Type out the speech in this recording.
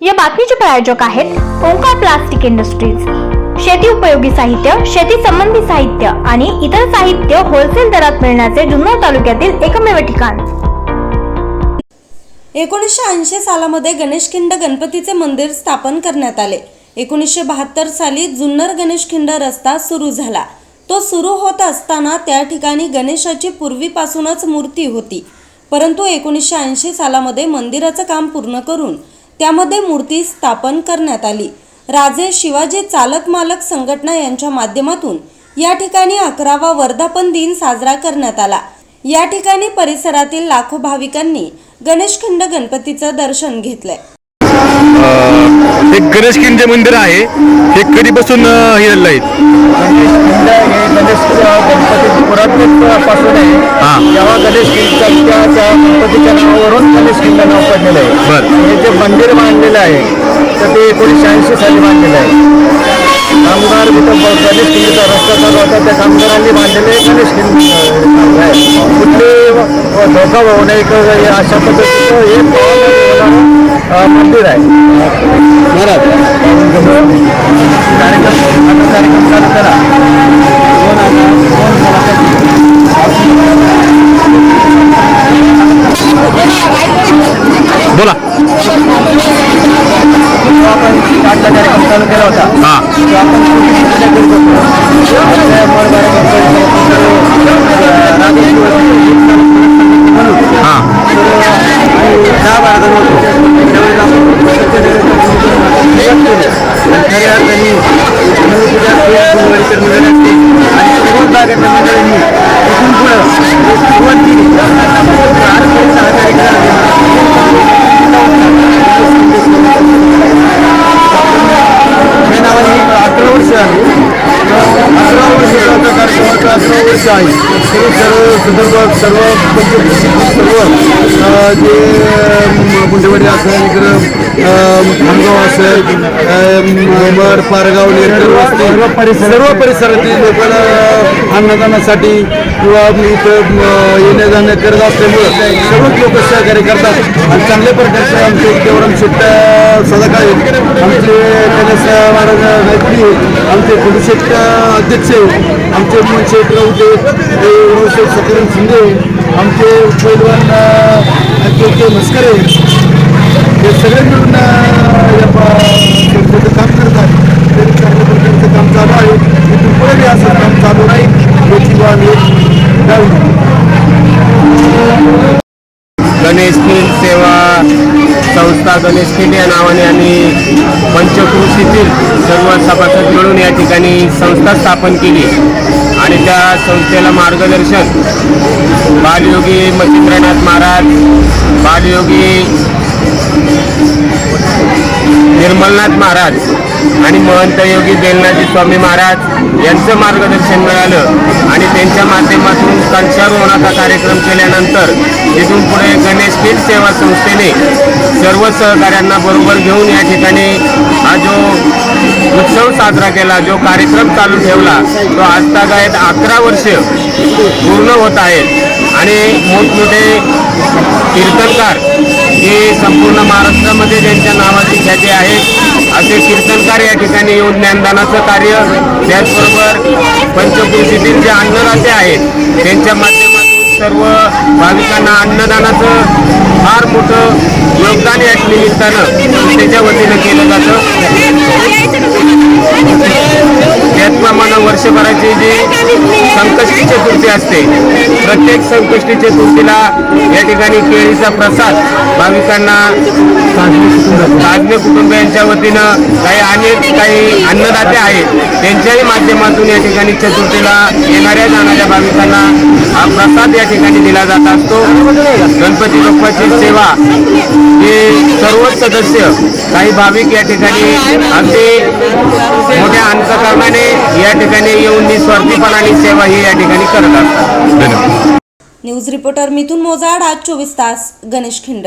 या बातमीचे प्रायोजक आहेत ओंकार प्लास्टिक इंडस्ट्रीज. शेती उपयोगी साहित्य शेती संबंधी साहित्य आणि इतर साहित्य होलसेल दरात मिळण्याचे जुन्नर तालुक्यातील एकमेव ठिकाण. एकोणीसशे ऐंशी सालामध्ये गणेशखिंड गणपतीचे मंदिर स्थापन करण्यात आले. एकोणीसशे बहात्तर साली जुन्नर गणेशखिंड रस्ता सुरू झाला. तो सुरू होत असताना त्या ठिकाणी गणेशाची पूर्वीपासूनच मूर्ती होती. परंतु एकोणीसशे ऐंशी सालामध्ये मंदिराचं काम पूर्ण करून त्यामध्ये मूर्ती स्थापन करण्यात आली. राजे शिवाजी चालक मालक संघटना यांच्या माध्यमातून या ठिकाणी अकरावा वर्धापन दिन साजरा करण्यात आला. या ठिकाणी परिसरातील लाखो भाविकांनी गणेशखंड गणपतीचं दर्शन घेतलंय. हे गणेश जे मंदिर आहे. हे कधीपासून अं, हे झालेलं आहे? हे पासून आहे. हा. तेव्हा गणेश त्या त्या गणपतीच्या नावावरून गणेश खिंड नाव पडलेलं आहे. बर. हे जे मंदिर बांधलेलं आहे तर ते एकोणीसशे ऐंशी साली बांधलेलं आहे. कामगार तिथं ब- गणेश खिंडीचा रस्ता चालू होता त्या कामगारांनी बांधलेले गणेश अं, आहे. कुठले व- धोका होऊ नये किंवा हे अशा पद्धतीचं हे मंदिर आहे. महाराज. कार्यक्रम आता कार्यक्रम चालू करा दोन हजार दोन मुलाखती. बोला. आपण आजचा कार्यक्रम चालू केला होता हा. आपण आणि खऱ्या अर्थाने लक्ष्मीपूजा मंडळ असते. आणि सर्व भागातल्या मंडळींनी इथून पुढं सुरुवात आजपर्यंत हा कार्यक्रम या नावाने अकरा वर्ष अकरा वर्षाचा कार्यक्रमाचा अकरा वर्ष आहे. हे सर्व संदर्भात सर्व म्हणजे सर्व जे अं, गुंडेवाडी असेल इकडं खामगाव असेल अं, मर पारगाव नेरकर वस्ती सर्व परिसरातील लोकांना अन्नदानासाठी किंवा इथं येण्या जाणं करत असल्यामुळं सर्वच लोक सहकार्य करतात. आणि चांगल्या प्रकारचे आमचे देवराम शेट्ट सदाकाळ आमचे कैलास महाराज गायत्री आमचे कुलशेट अध्यक्ष आमचे मुनशेठ राऊते सत्यराम शिंदे आमचे पैलवान के के मस्करे हे सगळे मिळून अं, या पा- गणपतीचं काम तरी चांगल्या प्रकारचं काम चालू आहे. इथून पुढे बी असं काम चालू नाही. याची बा आम्ही द्यावी गणेश खिंड सेवा संस्था गणेश खिंड या नावाने आम्ही पंचकृषीतील सर्व सभासद मिळून या ठिकाणी संस्था स्थापन केली. आणि त्या संस्थेला मार्गदर्शन बालयोगी मच्छिंद्रनाथ महाराज बालयोगी निर्मलनाथ महाराज आणि महंत योगी बेलनाथजी स्वामी महाराज यांचं मार्गदर्शन मिळालं आणि त्यांच्या माध्यमातून कंशारोहणाचा कार्यक्रम केल्यानंतर तिथून पुढे गणेश पीठ सेवा संस्थेने सर्व सहकाऱ्यांना बरोबर घेऊन या ठिकाणी हा जो उत्सव साजरा केला जो कार्यक्रम चालू ठेवला तो आजतागायत अकरा वर्ष पूर्ण होत आहेत. आणि मोठमोठे कीर्तनकार हे संपूर्ण महाराष्ट्रामध्ये ज्यांच्या नावाची ख्याती आहे असे कीर्तनकार या ठिकाणी येऊन ज्ञानदानाचं कार्य त्याचबरोबर पंचकृषीतील जे अन्नदाते आहेत त्यांच्या माध्यमातून सर्व भाविकांना अन्नदानाचं फार मोठं योगदान या निमित्तानं संस्थेच्या वतीनं केलं जातं. त्याचप्रमाणे वर्षभराची जी संकष्टी चतुर्थी असते. प्रत्येक संकष्टी चतुर्थीला या ठिकाणी केळीचा प्रसाद भाविकांना राज्य कुटुंबियांच्या वतीनं काही अनेक काही अन्नदाते आहेत. त्यांच्याही माध्यमातून या ठिकाणी चतुर्थीला येणाऱ्या जाणाऱ्या भाविकांना हा प्रसाद या ठिकाणी दिला जात असतो. गणपती बाप्पाची सेवा हे सर्वच सदस्य काही भाविक या ठिकाणी अगदी मोठ्या अंतकार या ठिकाणी येऊन निस्वार्थीपणाने सेवा ही या ठिकाणी करत असतात धन्यवाद. न्यूज रिपोर्टर मिथुन मोजाड आज चोवीस तास गणेशखिंड